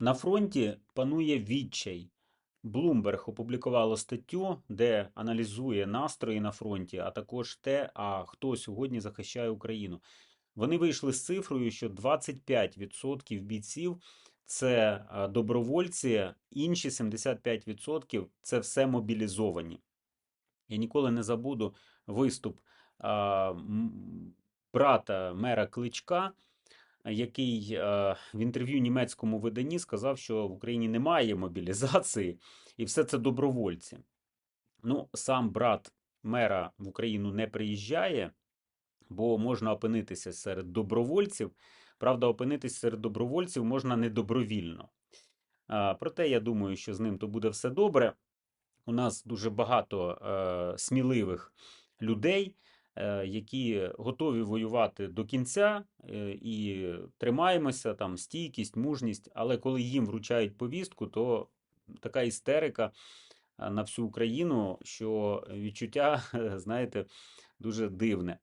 На фронті панує відчай. Bloomberg опублікувало статтю, де аналізує настрої на фронті, а також те, а хто сьогодні захищає Україну. Вони вийшли з цифрою, що 25% бійців це е, добровольці, інші 75% це все мобілізовані. Я ніколи не забуду виступ брата мера Кличка, який е, в інтерв'ю німецькому виданні сказав, що в Україні немає мобілізації, і все це добровольці. Ну, сам брат мера в Україну не приїжджає, бо можна опинитися серед добровольців. Правда, опинитися серед добровольців можна недобровільно. А, Проте я думаю, що з ним то буде все добре. У нас дуже багато е, сміливих людей, е, які готові воювати до кінця е, і тримаємося там стійкість, мужність. Але коли їм вручають повістку, то така істерика е, на всю Україну, що відчуття, знаєте, дуже дивне.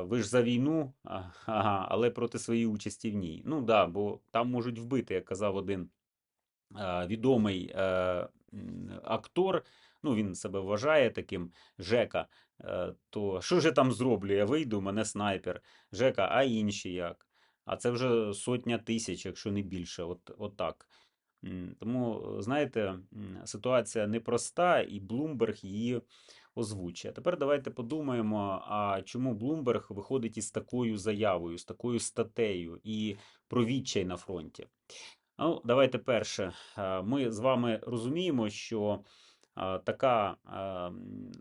Ви ж за війну, ага, але проти своєї участі в ній. Ну да, бо там можуть вбити, як казав один е, відомий е, актор. Ну, він себе вважає таким Жека. Е, То що ж я там зроблю? Я вийду, мене снайпер. Жека, а інші як? А це вже сотня тисяч, якщо не більше. От, от так. Тому, знаєте, ситуація непроста, і Bloomberg її озвучує. Тепер давайте подумаємо, а чому Bloomberg виходить із такою заявою, з такою статтею і про відчай на фронті. Ну, давайте перше. Е, Ми з вами розуміємо, що е, така,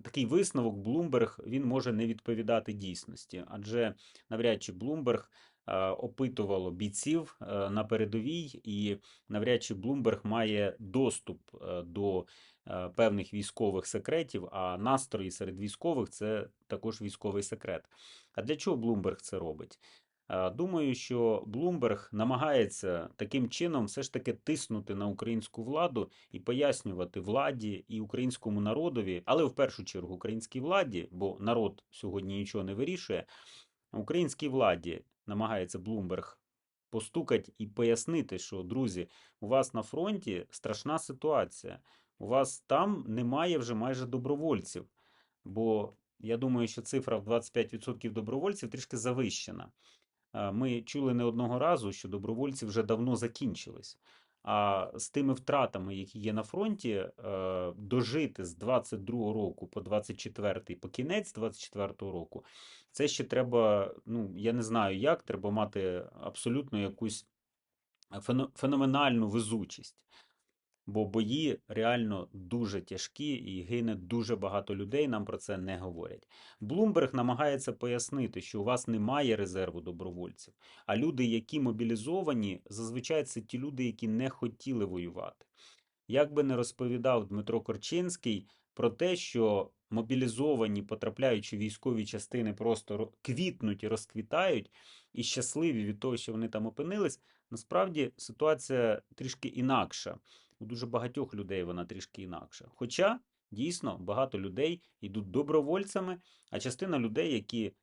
такий висновок Bloomberg він може не відповідати дійсності, адже навряд чи е, опитувало бійців е, на передовій, і навряд чи Bloomberg має доступ е, до е, певних військових секретів, а настрої серед військових це також військовий секрет. А для чого Bloomberg це робить? Е, Думаю, що Bloomberg намагається таким чином все ж таки тиснути на українську владу і пояснювати владі і українському народові, але в першу чергу українській владі, бо народ сьогодні нічого не вирішує. Українській владі намагається Bloomberg постукати і пояснити, що друзі, у вас на фронті страшна ситуація. У вас там немає вже майже добровольців. Бо я думаю, що цифра в 25% добровольців трішки завищена. Е, Ми чули не одного разу, що добровольці вже давно закінчились. А з тими втратами, які є на фронті, е, дожити з 22 року по 24, по кінець 24 року, це ще треба, ну я не знаю як, треба мати абсолютно якусь феноменальну везучість. Бо бої реально дуже тяжкі і гине дуже багато людей. Нам про це не говорять. Блумберг намагається пояснити, що у вас немає резерву добровольців, а люди, які мобілізовані, зазвичай це ті люди, які не хотіли воювати. Як би не розповідав Дмитро Корчинський про те, що мобілізовані, потрапляючи військові частини, просто квітнуть і розквітають, і щасливі від того, що вони там опинились, насправді ситуація трішки інакша. У дуже багатьох людей вона трішки інакша. Хоча дійсно багато людей йдуть добровольцями, а частина людей, які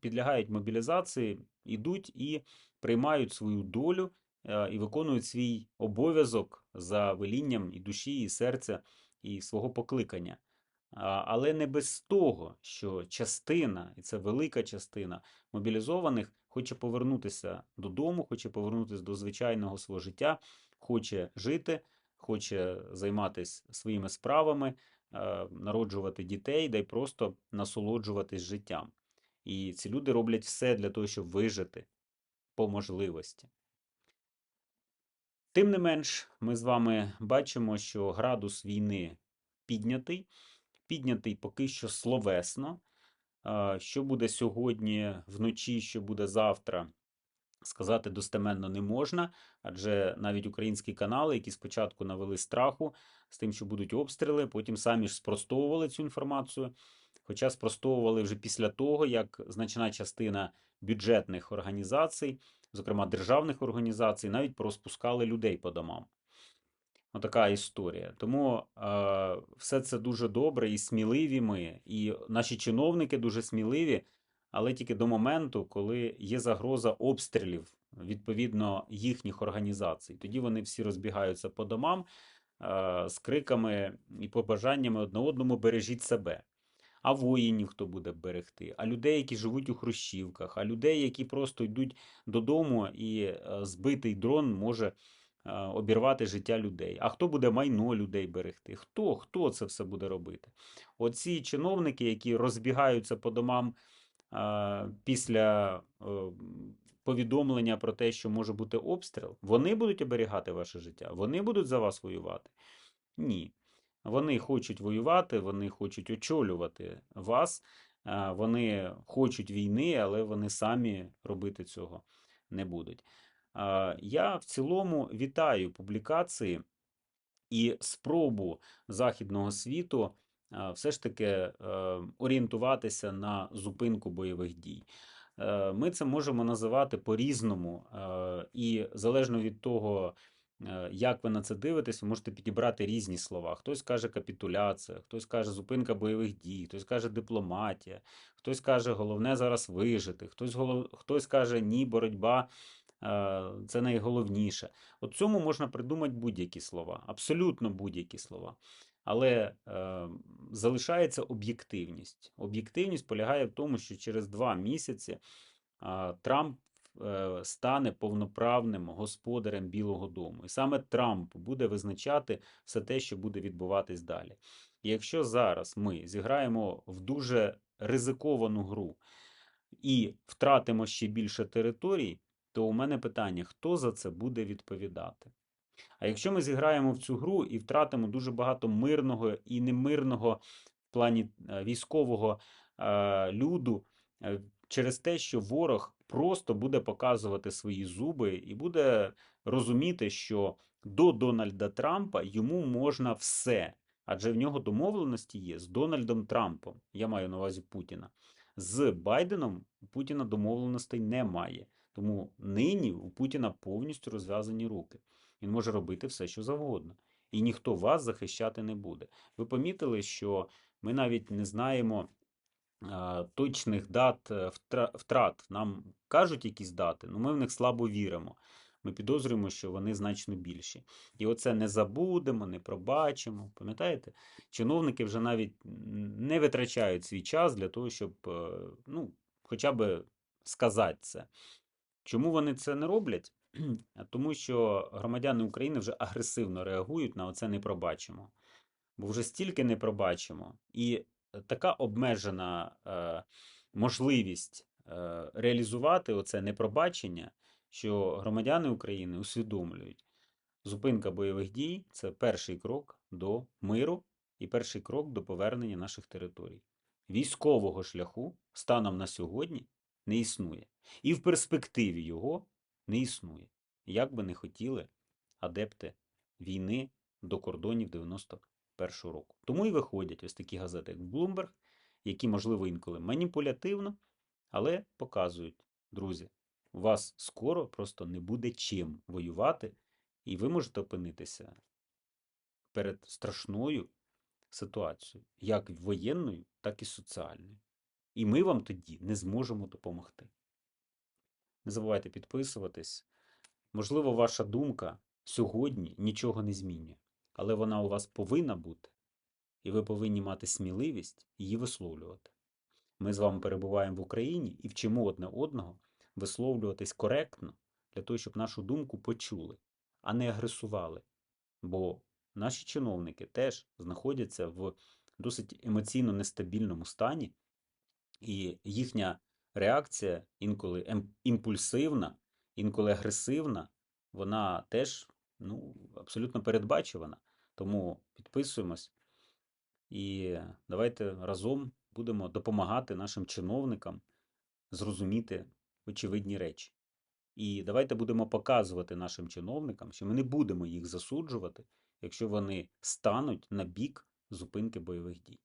підлягають мобілізації, йдуть і приймають свою долю і виконують свій обов'язок за велінням і душі, і серця, і свого покликання. Але не без того, що частина, і це велика частина мобілізованих, хоче повернутися додому, хоче повернутися до звичайного свого життя, хоче жити, хоче займатися своїми справами, е, народжувати дітей, да й просто насолоджуватись життям. І ці люди роблять все для того, щоб вижити по можливості. Тим не менш, ми з вами бачимо, що градус війни піднятий, піднятий поки що словесно. Що буде сьогодні вночі, що буде завтра, сказати достеменно не можна, адже навіть українські канали, які спочатку навели страху з тим, що будуть обстріли, потім самі ж спростовували цю інформацію. Хоча спростовували вже після того, як значна частина бюджетних організацій, зокрема державних організацій, навіть порозпускали людей по домам. Отака історія. Тому е, все це дуже добре і сміливі ми, і наші чиновники дуже сміливі, але тільки до моменту, коли є загроза обстрілів відповідно їхніх організацій. Тоді вони всі розбігаються по домам е, з криками і побажаннями одне одному бережіть себе. А воїнів хто буде берегти, а людей, які живуть у хрущівках, а людей, які просто йдуть додому, і е, збитий дрон може е, обірвати життя людей. А хто буде майно людей берегти? Хто? Хто це все буде робити? Оці чиновники, які розбігаються по домам після е, повідомлення про те, що може бути обстріл, вони будуть оберігати ваше життя, вони будуть за вас воювати? Ні. Вони хочуть воювати, вони хочуть очолювати вас, вони хочуть війни, але вони самі робити цього не будуть. Я в цілому вітаю публікації і спробу західного світу все ж таки е, орієнтуватися на зупинку бойових дій. Е, Ми це можемо називати по-різному, е, і залежно від того, е, як ви на це дивитесь, ви можете підібрати різні слова. Хтось каже капітуляція, хтось каже зупинка бойових дій, хтось каже дипломатія, хтось каже головне зараз вижити, хтось, голов... хтось каже ні, боротьба е, це найголовніше. От цьому можна придумати будь-які слова, абсолютно будь-які слова. Але е, залишається об'єктивність. Об'єктивність полягає в тому, що через два місяці а, Трамп е, стане повноправним господарем Білого Дому. І саме Трамп буде визначати все те, що буде відбуватись далі. І якщо зараз ми зіграємо в дуже ризиковану гру і втратимо ще більше територій, то у мене питання: хто за це буде відповідати? А якщо ми зіграємо в цю гру і втратимо дуже багато мирного і немирного в плані е, військового е, люду е, через те, що ворог просто буде показувати свої зуби і буде розуміти, що до Дональда Трампа йому можна все. Адже в нього домовленості є з Дональдом Трампом. Я маю на увазі Путіна. З Байденом Путіна домовленостей немає. Тому нині у Путіна повністю розв'язані руки. Він може робити все, що завгодно. І ніхто вас захищати не буде. Ви помітили, що ми навіть не знаємо точних дат е, втрат. Нам кажуть якісь дати, але ми в них слабо віримо. Ми підозрюємо, що вони значно більші. І оце не забудемо, не пробачимо. Пам'ятаєте? Чиновники вже навіть не витрачають свій час для того, щоб е, ну, хоча б сказати це. Чому вони це не роблять? Тому що громадяни України вже агресивно реагують на оце не пробачимо. Бо вже стільки не пробачимо. І така обмежена е, можливість е, реалізувати оце непробачення, що громадяни України усвідомлюють, зупинка бойових дій це перший крок до миру і перший крок до повернення наших територій. Військового шляху станом на сьогодні не існує. І в перспективі його не існує. Як би не хотіли адепти війни до кордонів 91-го року. Тому і виходять ось такі газети, як Bloomberg, які, можливо, інколи маніпулятивно, але показують, друзі, у вас скоро просто не буде чим воювати, і ви можете опинитися перед страшною ситуацією, як воєнною, так і соціальною. І ми вам тоді не зможемо допомогти. Не забувайте підписуватись. Можливо, ваша думка сьогодні нічого не змінює, але вона у вас повинна бути, і ви повинні мати сміливість її висловлювати. Ми з вами перебуваємо в Україні і вчимо одне одного висловлюватись коректно для того, щоб нашу думку почули, а не агресували. Бо наші чиновники теж знаходяться в досить емоційно нестабільному стані, і їхня реакція інколи ем- імпульсивна, інколи агресивна, вона теж ну, абсолютно передбачувана. Тому підписуємось і давайте разом будемо допомагати нашим чиновникам зрозуміти очевидні речі. І давайте будемо показувати нашим чиновникам, що ми не будемо їх засуджувати, якщо вони стануть на бік зупинки бойових дій.